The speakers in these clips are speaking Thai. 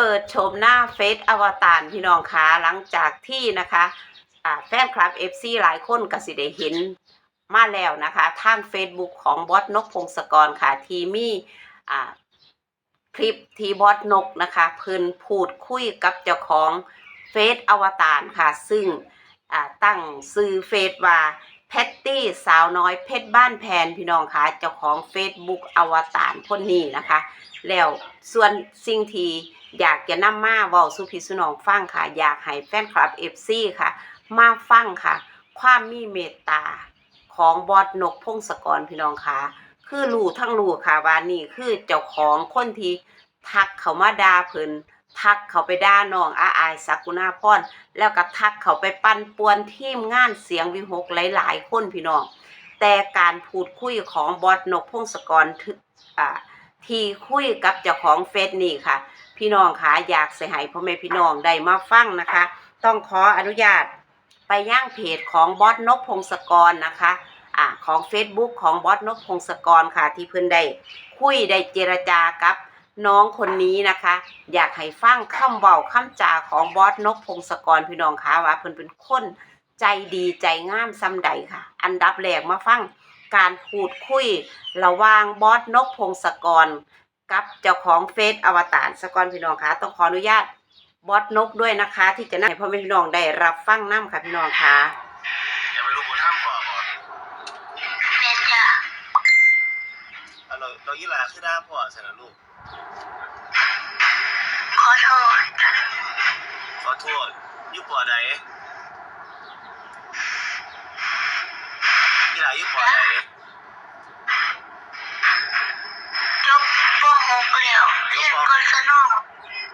เปิดชมหน้าเฟซอวตารพี่น้องคะหลังจากที่นะคะแฟนคลับ FC หลายคนก็สิได้เห็นมาแล้วนะคะ ทาง Facebook ของบอสนกพงศกรค่ะ ทีมีคลิปทีบอสนกนะคะเพิ่นพูดคุยกับเจ้าของเฟซอวตารค่ะ ซึ่งตั้งซื้อเฟซว่าแพตตี้สาวน้อยเพชรบ้านแพนพี่น้องค่ะเจ้าของ Facebook อวตารคนนี้นะคะ แล้วส่วนสิ่งที่ อยากจะนำมาเว้าสู่พี่สุนองฟังค่ะ อยากให้แฟนคลับ FC ค่ะ มาฟังค่ะ ความมีเมตตาของบอสนกพงศกรพี่น้องค่ะคือรู้ทั้งรู้ค่ะว่านี่คือเจ้าของคนที่ทักเขามาด่าเพิ่นทักเขาไปด่าน้องอาอายสักุณาพรแล้วก็ทักเขาไปปั่นป่วนทีมงานเสียงวิหกหลาย ๆ คนพี่น้อง แต่การพูดคุยของบอสนกพงศกรอ่า ที่คุยกับเจ้าของเฟซนี่ค่ะ พี่น้องคะอยากใส่ให้พ่อแม่พี่น้องได้มาฟังนะคะ ต้องขออนุญาตไปย่างเพจของบอสนกพงศกรนะคะอ่าของ Facebook ของบอสนกพงศกรค่ะ ที่เพิ่อนได้คุยได้เจรจากับน้องคนนี้นะคะ อยากให้ฟังคำเว้าคำจาของบอสนกพงศกรพี่น้องคะว่าเพิ่อนเป็นคนใจดีใจงามซ้ำใดค่ะ อันดับแรกมาฟัง การพูดคุย ระหว่างบอสนกพงศกร กับเจ้าของเฟซอวตารสกรพี่น้องคะต้องขออนุญาตบอสนกด้วยนะคะ ที่จะนำให้พ่อแม่พี่น้องได้รับฟังน้ำค่ะพี่น้องคะอย่าไปรู้บนห้ามก่อก่อนเมนจ้ะเอาเราเรายี่ลาคือด้าพ่อสนะลูก ขอโทษ ขอโทษอยุปอใด ยี่ลาอยุปอใดจบป .6 แล้วเรียนกศน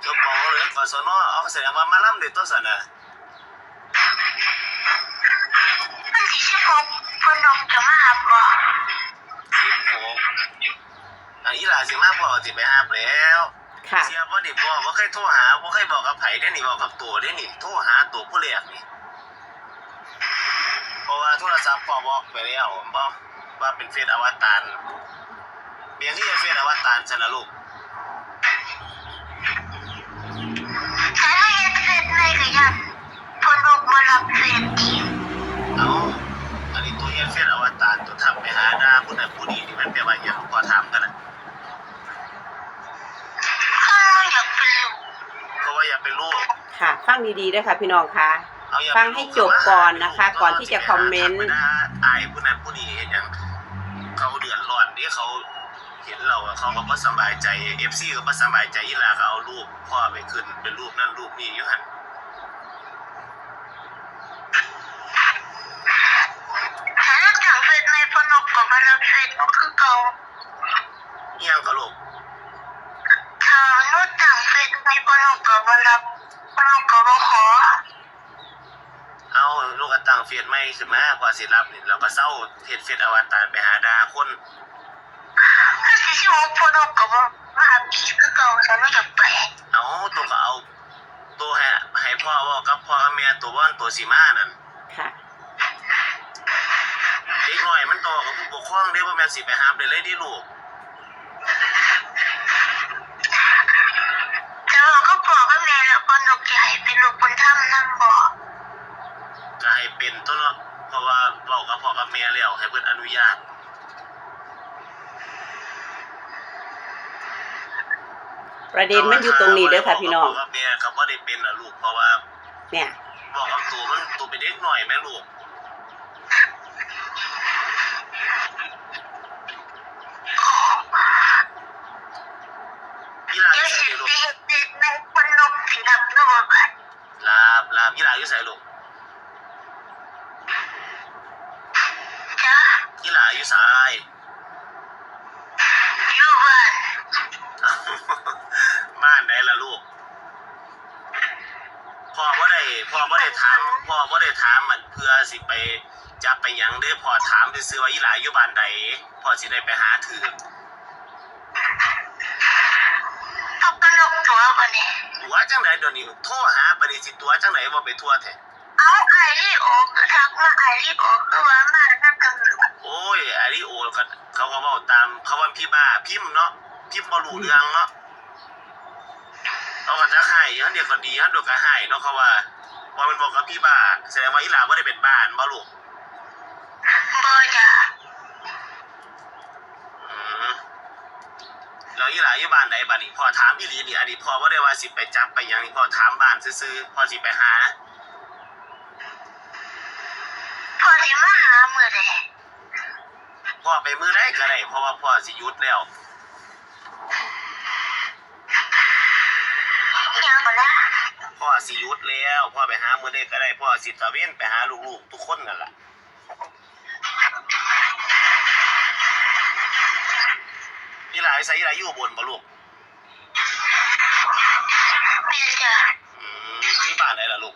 จบปอหรือกศนเอาแสดงว่ามาล่ำเด็ดต้นสนะวันที่สิบหกพนกจะมาหาบ่สิบหกอันยี่ลาสิมาพอสิไปหาแล้วค่ะเสียบ่ดิพ่บ่เคยโทรหาบ่เคยบอกกับไผได้นี่บอกกับตัวได้นี่โทรหาตัวผู้เรียกนี่ เพราะว่าโทรศัพท์พ่อบอกไปแล้วบอกว่าเป็นเฟซอวตารเบียงที่จะเฟซอวตารชนะลูกถ้าเราเฮ็ดเสร็จในก็ยันพนกมารับเสร็จอีกเอาอันนี้ตัวเฮียนเฟซอวตารตัวทำไปหาดาผู้นั้นผู้นี้นี่มันแปลว่าอย่างพอถามกันนะข้าอยากเป็นลูกเพราะว่าอย่าเป็นลูกค่ะ ฟังดีๆด้วยค่ะพี่น้องคะเอาอย่า ฟังให้จบก่อนนะคะ ก่อนที่จะคอมเมนต์ไปหาอายผู้นั้นผู้นี้เห็นอย่างเขาเดือดร้อนที่เขาเห็นเราอะเขาก็บ่สบายใจเอฟซีก็บ่สบายใจอีหลาเขาเอารูปพ่อไปขึ้นเป็นรูปนั่นรูปนี้อยู่หั่นถ้าเราจังเสร็จในพนกก็มารับเสร็จคือเก่าเอียงก็ลูกถ้านุชจังเสร็จในพนกก็มารับพนกก็บ่ขอ เอาลูกก็ตั้งเฟซใหม่ขึ้นมากว่าสิรับนี่เราก็เศร้าเฮ็ดเฟซอวตารไปหาดาคนถ้าสิสิบหกพนกก็บ่มาหาพี่คือเก่าฉันไม่อยากไปเอาตัวก็เอา ตัวให้ให้พ่อเว่ากับพ่อกับแม่ตัวว่านตัวสีมานั่นค่ะ เด็กน้อยมันโตกับผู้ปกครองเด้บ่แม่นสิไปหามได้เลยดิลูกแต่ว่าก็พ่อกับแม่แล้วพนกจะให้เป็นลูกบุญธรรมนั่นบ่ก็ให้ เป็นตัวเนาะเพราะว่าเว้ากับพ่อกับแม่แล้วให้เพิ่นอนุญาตประเด็นมันอยู่ตรงนี้เด้อค่ะพี่น้อง พ่กับแม่ก็บ่ได้เป็นน่ะลูกเพราะว่าเนี่ย บอกกับตัวมันตัวเป็นเด็กน้อยแม่ลูกอีหลาอ เดี๋ย ยู่ ว ไส สิ นี่ลูก ไปเฮ็ดเด็กในพนกสิรับเนาะบ่บัด ลาบลาบอีหลาอยู่ไสลูก จ้ะ อีหลาอยู่ไสอยู่บ้านบ้านไหนล่ะลูก พ่อบ่ได้พ่อบ่ได้ถามพ่อบ่ได้ถามมันเพื่อสิไปจับไปหยังเด้อพ่อถามซื่อๆว่าอีหลาอยู่บ้านใดพ่อสิได้ไปหาถือเอาพนกตัวบ่นี่ตัวจังไหนเดี๋ยวนี้โทรหาปฏิสิตัวจังไหนบ่ไปทั่วแท้เอาไอรีโอคือทักมาไอรีโอคือว่ามานั่นก็คือ โอ้ยอาริโอ ก็เขาก็เว้าตามเขาว่าพี่บ้าพิมพ์เนาะพิมพ์บ่รู้เรื่องเนาะเขาก็จะให้ฮันเดียวก็ดีฮันเดียวก็ให้เนาะเขาว่าพอมันบอกกับพี่บ้าแสดงว่าอีหลาไม่ได้เป็นบ้านบ่ลูกบ่จ้ะอืมแล้วอีหลาอยู่บ้านไหนบ้านนี้พ่อถามพี่ลีนี่อันนี้พ่อว่าได้ว่าสิไปจับไปหยังนี่พ่อถามบ้านซื่อๆพ่อสิไปหาพ่อสิมาหามื้อใด พ่อไปมือได้ก็ได้เพราะว่าพ่อสิหยุดแล้วยังบ่ล่ะพ่อสิหยุดแล้วพ่อไปหามือได้ก็ได้พ่อสิตะเวนไปหาลูกๆทุกคนนั่นแหละอีหลาใส่อีหลาอยู่อุบนบ่ลูกแม่นจ้ะอืมที่บ้านไหนล่ะลูก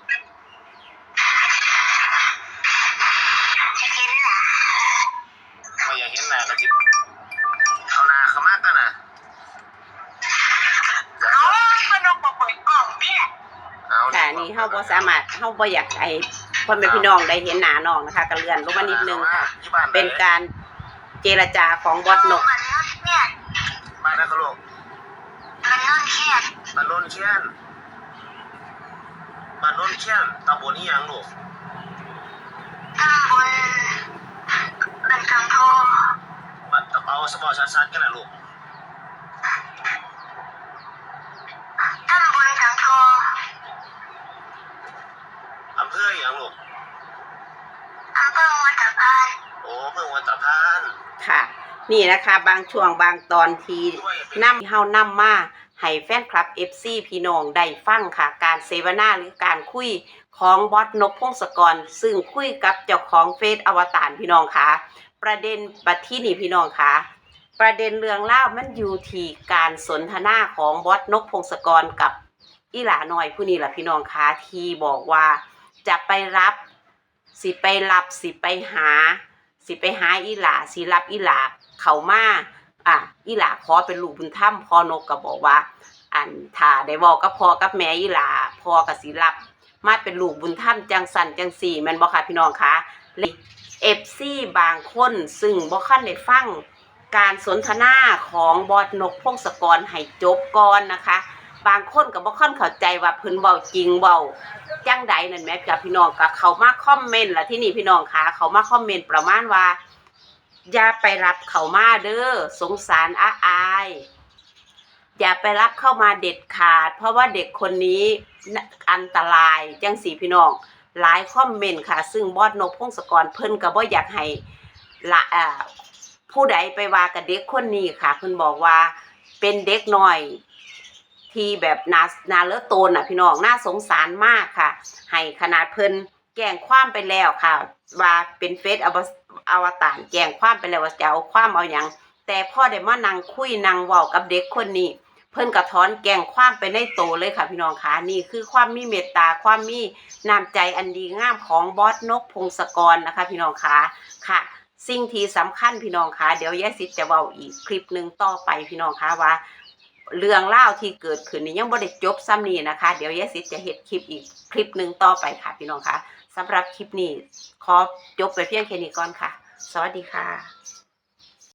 นี่เฮาบ่สามารถเฮาบ่อยากให้พ่อแม่พี่น้องได้เห็นหน้าน้องนะคะก็เลื่อนลงมานิดนึงค่ะที่บ้านไหเป็นการเจรจาของบอสนกมันนอนเครียดบ้านนั้นก็ลูกมันนอนเครียดบ้านโนนเชียนบ้านโนนเชียนตำบลนี้ยังลูกตำบลบันสังโทบ้านตะเปาสมอชัดๆกันนะลูก ตำบลสังโท อำเภออย่างลูก อำเภอวัดตะพาน โอ้เพิ่งวันตะพาน ค่ะ นี่นะคะบางช่วงบางตอนที่นำเฮานำมาให้แฟนคลับ FC พี่น้องได้ฟังค่ะ การเสวนาหรือการคุยของบอสนกพงศกร ซึ่งคุยกับเจ้าของเฟซอวตารพี่น้องค่ะ ประเด็นบัดที่นี่พี่น้องค่ะ ประเด็นเรื่องเล่ามันอยู่ที่การสนทนาของบอสนกพงศกรกับอีหลาน้อยผู้นี้แหละพี่น้องค่ะที่บอกว่าจะไปรับ สิไปรับสิไปหา สิไปหาอีหลาสิรับอีหลาเขามาอะอีหลาขอเป็นลูกบุญธรรมพอนกก็บอกว่า อันถ้าได้บอกกับพ่อกับแม่อีหลาพ่อก็สิรับ มาเป็นลูกบุญธรรมจังสันจังสี่ม่นบ่ค่ะพี่น้องคะเอฟซีบางคนซึ่งบ่คันได้ฟังการสนทนาของบอดนกพงศกรให้จบก่อนนะคะ บางคนก็บ่ค่อนเข้าใจว่าเพิ่นเว้าจริงเว้าจังใดนั่นแหมกับพี่น้องก็เขามาคอมเมนต์ละที่นี่พี่น้องคะเขามาคอมเมนต์ประมาณว่า อย่าไปรับเขามาเด้อสงสารอาอายอย่าไปรับเข้ามาเด็ดขาด เพราะว่าเด็กคนนี้อันตรายจังสีพี่น้องหลายคอมเมนต์ค่ะ ซึ่งบอดนกพงศกรเพิ่นก็บ่อยากให้ละผู้ใดไปว่ากับเด็กคนนี้ค่ะ เพิ่นบอกว่าเป็นเด็กหน้อย ที่แบบนานาเลือโตนอะพี่น้องน่าสงสารมากค่ะ ให้ขนาดเพิ่นแจ้งความไปแล้วค่ะ ว่าเป็นเฟซอวอวตารแจ้งความไปแล้วว่าจะเอาความเอาหยังแต่พ่อได้มานั่งคุยนั่งเว้ากับเด็กคนนี้ เพิ่นกระท้อนแกงความไปในโตเลยค่ะพี่น้องคะนี่คือความมีเมตตาความมีน้ำใจอันดีงามของบอสนกพงศกรนะคะ พี่น้องคะค่ะ สิ่งที่สำคัญพี่น้องคะเดี๋ยวยายสิทธิ์จะเว้าอีกคลิปหนึ่งต่อไปพี่น้องคะว่า เรื่องเล่าที่เกิดขึ้นนี่ยังบ่ได้จบซ้ำนี่นะคะ เดี๋ยวยายสิทธิ์จะเห็ดคลิปอีกคลิปหนึ่งต่อไปค่ะพี่น้องคะสำหรับคลิปนี้ขอจบไปเพียงแค่นี้ก่อนค่ะ สวัสดีค่ะ